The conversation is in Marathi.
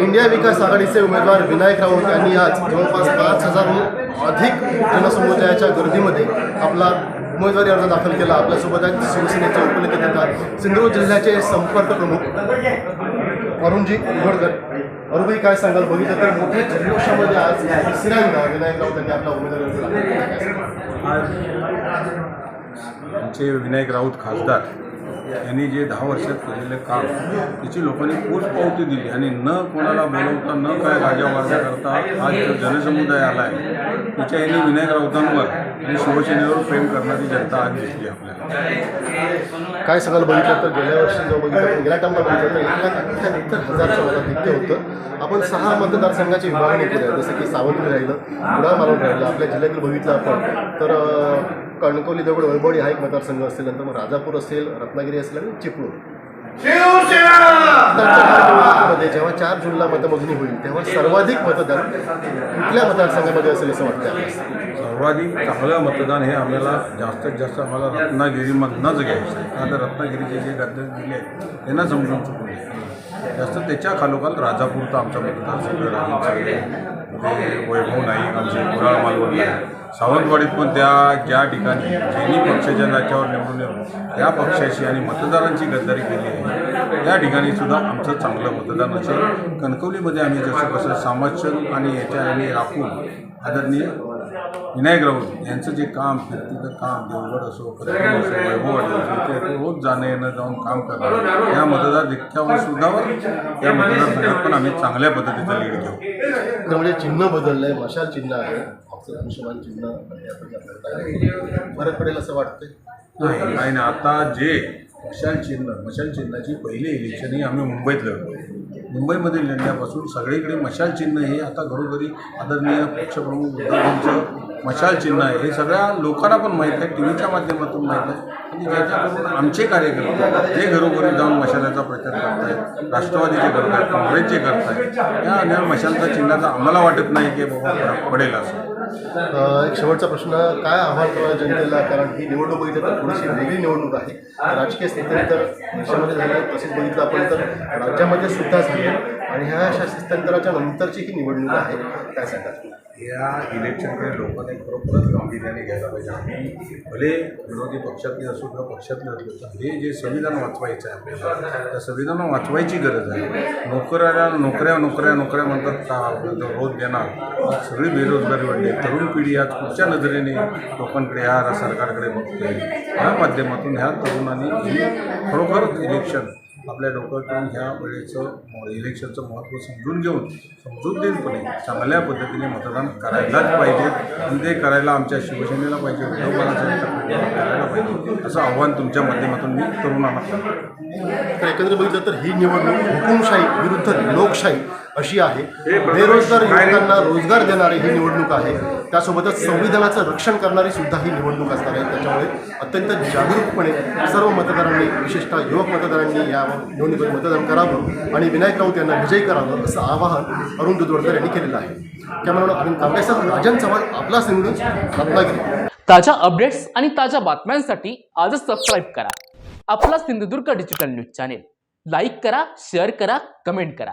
इंडिया विकास आघाडीचे उमेदवार विनायक राऊत यांनी आज जवळपास पाच हजारहून अधिक जनसमुदायाच्या गर्दीमध्ये आपला उमेदवारी अर्ज दाखल केला. आपल्यासोबत आहेत शिवसेनेचे उपनेते सिंधुदुर्ग जिल्ह्याचे संपर्क प्रमुख अरुणजी उघडकर. अरुणभाई काय सांगाल? बघितलं तर मोठ्या जल्लोषामध्ये आज तिसऱ्यांदा विनायक राऊत यांनी आपला उमेदवारी अर्ज दाखल केला. आज आमचे विनायक राऊत खासदार यांनी जे दहा वर्षात केलेलं काम त्याची लोकांनी पोचपावती दिली. आणि न कोणाला बोलवता न काय गाजावाजा करता हा जो जनसमुदाय आला आहे त्याच्या यांनी विनायक राऊतांवर आणि शिवसेनेवर प्रेम करणारी जनता आज दिसली आपल्याला. काय सांगाल बघितलं तर गेल्या वर्षी जो बघितलं गेल्या टाइमला बघितलं तर एक लाख अठ्ठ्याहत्तर हजार मताधिक्य होतं. आपण सहा मतदारसंघाची विभागणी केली आहे जसं की सावंतवाडी राहिलं कुडाळ मालवण राहिलं आपल्या जिल्ह्यातील बघितलं आपण. तर अं, कणकवली देवगड वैभवडी हा एक मतदारसंघ असेल. नंतर मग राजापूर असेल रत्नागिरी असेल आणि चिपळूण. मध्ये जेव्हा चार जूनला मतमोजणी होईल तेव्हा सर्वाधिक मतदान कुठल्या मतदारसंघामध्ये असेल असं वाटतं? सर्वाधिक चांगलं मतदान हे आम्हाला जास्तीत जास्त आम्हाला रत्नागिरीमधनंच घ्यायचं आहे. का तर रत्नागिरीचे जे गद्दे दिले आहेत त्यांना समजून चुकले जास्त त्याच्या खालोखाल राजापूरचा आमचा मतदारसंघ राहील. म्हणजे वैभव नाईक आमचे कुराळ मालवण नाईक. सावंतवाडीत पण त्या ज्या ठिकाणी ज्यांनी पक्षाच्या नाच्यावर निवडून येऊन त्या पक्षाशी आणि मतदारांची गद्दारी केली आहे त्या ठिकाणी सुद्धा आमचं चांगलं मतदान असेल. कणकवलीमध्ये आम्ही जसं कसं सामर्थ्य आणि याच्या आम्ही राखून आदरणीय विनायक राऊत यांचं जे काम फिरतीचं काम देवगड असो कणकवली असो असो ते रोज जाणं येणं जाऊन काम करणं या मतदार जितक्यावर सुद्धावर या मतदारसंघात पण आम्ही चांगल्या पद्धतीचं लीड घेऊ. तर म्हणजे चिन्ह बदललं आहे. मशाल चिन्ह आहे धनुष्यबाण चिन्ह. फरक पडेल असं वाटतंय? नाही नाही. आता जे मशाल चिन्ह मशाल चिन्हाची पहिली इलेक्शन ही आम्ही मुंबईत लढलो मुंबईमध्ये लढण्यापासून सगळीकडे मशाल चिन्ह हे आता घरोघरी आदरणीय पक्षप्रमुख उद्धवजींचं मशाल चिन्ह आहे. हे सगळ्या लोकांना पण माहीत आहे टी व्हीच्या माध्यमातून माहीत आहे. आणि ज्याच्याकडून आमचे कार्यकर्ते जे घरोघरी जाऊन मशालाचा प्रचार आहेत राष्ट्रवादीचे करतायत काँग्रेसचे आहेत या मशालचा चिन्हाचा आम्हाला वाटत नाही की बाबा पडेल असं. एक शेवटचा प्रश्न काय आव्हान करा जनतेला? कारण ही निवडणूक बघितली तर थोडीशी वेगळी निवडणूक आहे. राजकीय स्थिती तर देशामध्ये झालं तसेच बघितलं आपण तर राज्यामध्ये सुद्धा झाली आणि ह्या अशा नंतरची ही निवडणूक आहे काय सांगा या इलेक्शनकडे लोकांनी खरोखरच गांभीर्याने घ्यायला पाहिजे. आम्ही भले विरोधी पक्षातले असो किंवा पक्षातले असलो तर हे जे संविधान वाचवायचं आहे आपल्याला त्या संविधान वाचवायची गरज आहे. नोकऱ्याला नोकऱ्या नोकऱ्या नोकऱ्या म्हणतात का आपल्याला रोज देणार. सगळी बेरोजगारी वाढली तरुण पिढी आज कुठच्या नजरेने लोकांकडे या सरकारकडे बघते? ह्या माध्यमातून ह्या तरुणांनी खरोखरच इलेक्शन आपल्या डोक्यातून ह्या वेळेचं इलेक्शनचं महत्त्व समजून घेऊन समजूतदारपणे चांगल्या पद्धतीने मतदान करायलाच पाहिजे. आणि ते करायला आमच्या शिवसेनेला पाहिजे उद्धव करायला पाहिजे. असं आव्हान तुमच्या माध्यमातून मी तरुणांना करतो तर एकत्र बघितलं तर ही निवडणूक हुकुमशाही विरुद्ध लोकशाही अशी आहे. बेरोजगार युवकांना रोजगार देणारी ही निवडणूक आहे. त्यासोबतच संविधानाचं रक्षण करणारी सुद्धा ही निवडणूक असणार आहे. त्याच्यामुळे अत्यंत जागरूकपणे सर्व मतदारांनी विशेषतः युवक मतदारांनी या निवडणुकीत मतदान करावं आणि विनायक राऊत यांना विजयी करावं असं आवाहन अरुण दुधवडकर यांनी केलेलं आहे. कॅमेरामॅन अरुण कांबळेसह राजन चव्हाण आपला सिंधू रत्नागिरी. ताज्या अपडेट्स आणि ताज्या बातम्यांसाठी आजच सबस्क्राईब करा. आपला Sindhudurg digital news channel like करा शेअर करा कमेंट करा.